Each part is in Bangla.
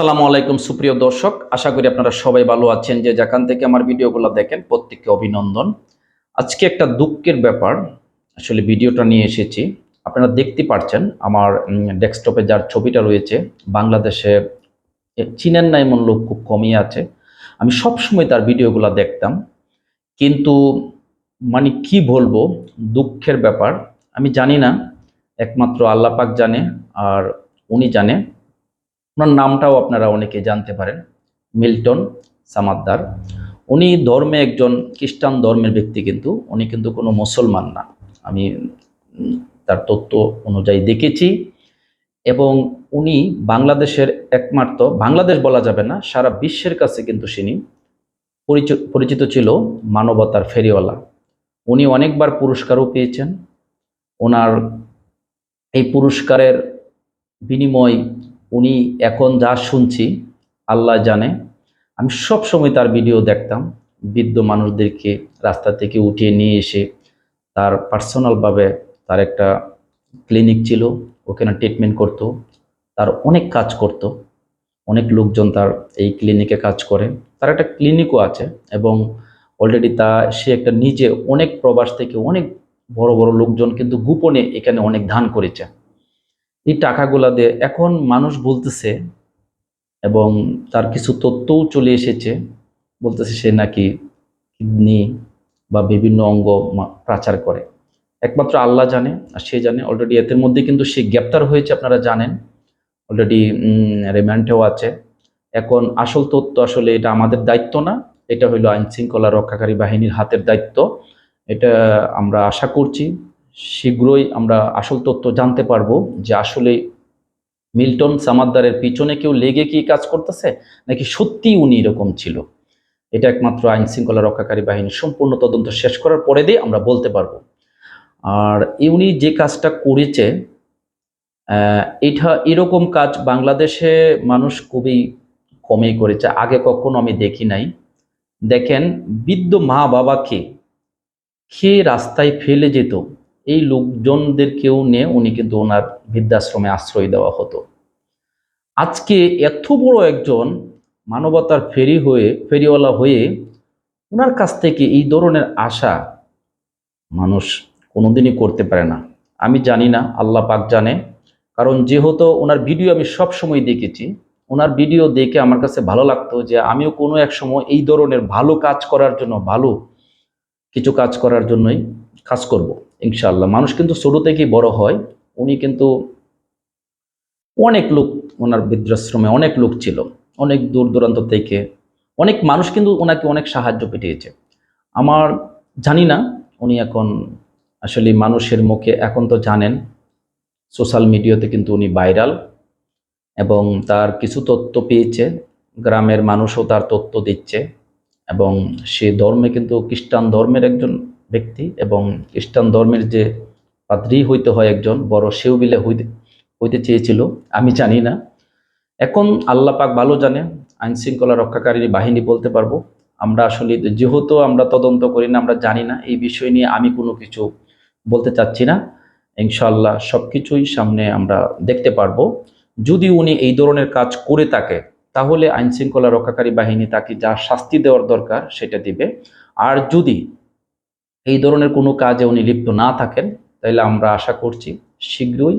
আসসালামু আলাইকুম সুপ্রিয় দর্শক। আশা করি আপনারা সবাই ভালো আছেন। যে যেখান থেকে আমার ভিডিওগুলো দেখেন প্রত্যেককে অভিনন্দন। আজকে একটা দুঃখের ব্যাপার আসলে ভিডিওটা নিয়ে এসেছি। আপনারা দেখতে পাচ্ছেন আমার ডেস্কটপে যার ছবিটা রয়েছে বাংলাদেশে এ, চীনের না এমন লোক খুব কমই আছে। আমি সবসময় তার ভিডিওগুলো দেখতাম। কিন্তু মানে কি বলব দুঃখের ব্যাপার। আমি জানি না একমাত্র আল্লাহ পাক জানে আর উনি জানে। ওনার নামটাও আপনারা অনেকে জানতে পারেন। মিল্টন সামাদ্দার। উনি ধর্মে একজন, খ্রিস্টান ধর্মের ব্যক্তি কিন্তু, উনি কিন্তু কোনো মুসলমান না। আমি তার তথ্য অনুযায়ী দেখেছি। এবং উনি বাংলাদেশের একমাত্র, বাংলাদেশ বলা যাবে না, সারা বিশ্বের কাছে কিন্তু পরিচ- পরিচিত ছিল মানবতার ফেরিওয়ালা। উনি অনেকবার পুরস্কারও পেয়েছেন। ওনার এই পুরস্কারের বিনিময় উনি এখন যা শুনছি, আল্লাহ জানে। আমি সব সময় তার ভিডিও দেখতাম, বৃদ্ধ মানুষদেরকে রাস্তা থেকে উঠিয়ে নিয়ে এসে তার পার্সোনালভাবে তার একটা ক্লিনিক ছিল, ওখানে ট্রিটমেন্ট করতো, তার অনেক কাজ করতো, অনেক লোকজন তার এই ক্লিনিকে কাজ করে। তার একটা ক্লিনিকও আছে এবং অলরেডি তা সে একটা নিজে অনেক প্রবাস থেকে অনেক বড় বড় লোকজন কিন্তু গোপনে এখানে অনেক ধান করেছে। এই টাকাগুলা দিয়ে এখন মানুষ বলতেছে এবং তার কিছু তথ্যও চলে এসেছে। বলতেছে সে নাকি কিডনি বা বিভিন্ন অঙ্গ পাচার করে। একমাত্র আল্লাহ জানে, আর সে জানে। অলরেডি এদের মধ্যে কিন্তু সে গ্রেপ্তার হয়েছে, আপনারা জানেন। অলরেডি রিমান্ডেও আছে। এখন আসল তথ্য আসলে এটা আমাদের দায়িত্ব না। এটা হইল আইন শৃঙ্খলা রক্ষাকারী বাহিনীর হাতের দায়িত্ব। এটা আমরা আশা করছি। শীঘ্রই আমরা আসল তথ্য জানতে পারব যে আসলে মিল্টন সামাদ্দারের পিছনে কেউ লেগে কি কাজ করতেছে, নাকি সত্যিই উনি এরকম ছিল? এটা একমাত্র আইন শৃঙ্খলা রক্ষাকারী বাহিনী সম্পূর্ণ তদন্ত শেষ করার পরে দিয়ে আমরা বলতে পারব। আর উনি যে কাজটা করেছে এটা এরকম কাজ বাংলাদেশে মানুষ খুবই কমই করেছে। আগে কখনো আমি দেখি নাই। দেখেন, বৃদ্ধ মা বাবাকে খেয়ে রাস্তায় ফেলে যেত এই লোকজনদেরকেও নিয়ে উনি কিন্তু ওনার বৃদ্ধাশ্রমে আশ্রয় দেওয়া হতো। আজকে এত বড় একজন মানবতার ফেরি হয়ে, ফেরিওয়ালা হয়ে ওনার কাছ থেকে এই ধরনের আশা মানুষ কোনোদিনই করতে পারে না। আমি জানি না, আল্লাহ পাক জানে। কারণ যেহেতু ওনার ভিডিও আমি সব সময় দেখেছি ওনার ভিডিও দেখে আমার কাছে ভালো লাগতো যে আমিও কোনো এক সময় এই ধরনের ভালো কাজ করার জন্য, ভালো কিছু কাজ করার জন্যই কাজ করব। ইনশাআল্লাহ। মানুষ কিন্তু ছোট থেকেই বড় হয়, উনি কিন্তু অনেক লোক ওনার বৃদ্ধাশ্রমে অনেক লোক ছিল, অনেক দূর দূরান্ত থেকে। অনেক মানুষ কিন্তু ওনাকে অনেক সাহায্য পেটিয়েছে। আমার জানি না, উনি এখন আসলে মানুষের মুখে এখন তো জানেন, সোশ্যাল মিডিয়াতে কিন্তু উনি ভাইরাল এবং তার কিছু তথ্য পেয়েছে, গ্রামের মানুষও তার তথ্য দিচ্ছে এবং সে ধর্মে কিন্তু খ্রিস্টান ধর্মের একজন ব্যক্তি এবং খ্রিস্টান ধর্মের যে পাদ্রী হইতে হয় একজন, বড় সেও বিলে হইতে হইতে চেয়েছিল, আমি জানি না। এখন আল্লাহ পাক ভালো জানে, আইন শৃঙ্খলা রক্ষাকারী বাহিনী বলতে পারব, আমরা আসলে যেহেতু আমরা তদন্ত করি না, আমরা জানি না, এই বিষয় নিয়ে আমি কোনো কিছু বলতে চাচ্ছি না। ইনশাল্লাহ সব কিছুই সামনে আমরা দেখতে পারব। যদি উনি এই ধরনের কাজ করে থাকে, তাহলে আইন শৃঙ্খলা রক্ষাকারী বাহিনী তাকে যা শাস্তি দেওয়ার দরকার সেটা দিবে। আর যদি এই ধরনের কোনো কাজে উনি লিপ্ত না থাকেন, তাইলে আমরা আশা করছি শীঘ্রই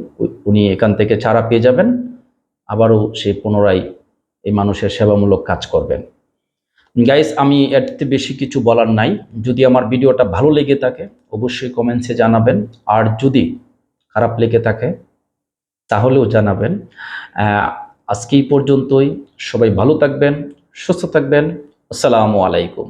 উনি এখান থেকে ছাড়া পেয়ে যাবেন, আবারও সে পুনরায় এই মানুষের সেবামূলক কাজ করবেন। গাইস, আমি থেকে বেশি কিছু বলার নাই। যদি আমার ভিডিওটা ভালো লেগে থাকে, অবশ্যই কমেন্টসে জানাবেন। আর যদি খারাপ লেগে থাকে, তাহলেও জানাবেন। আজকে এই পর্যন্তই। সবাই ভালো থাকবেন, সুস্থ থাকবেন। আসসালামু আলাইকুম।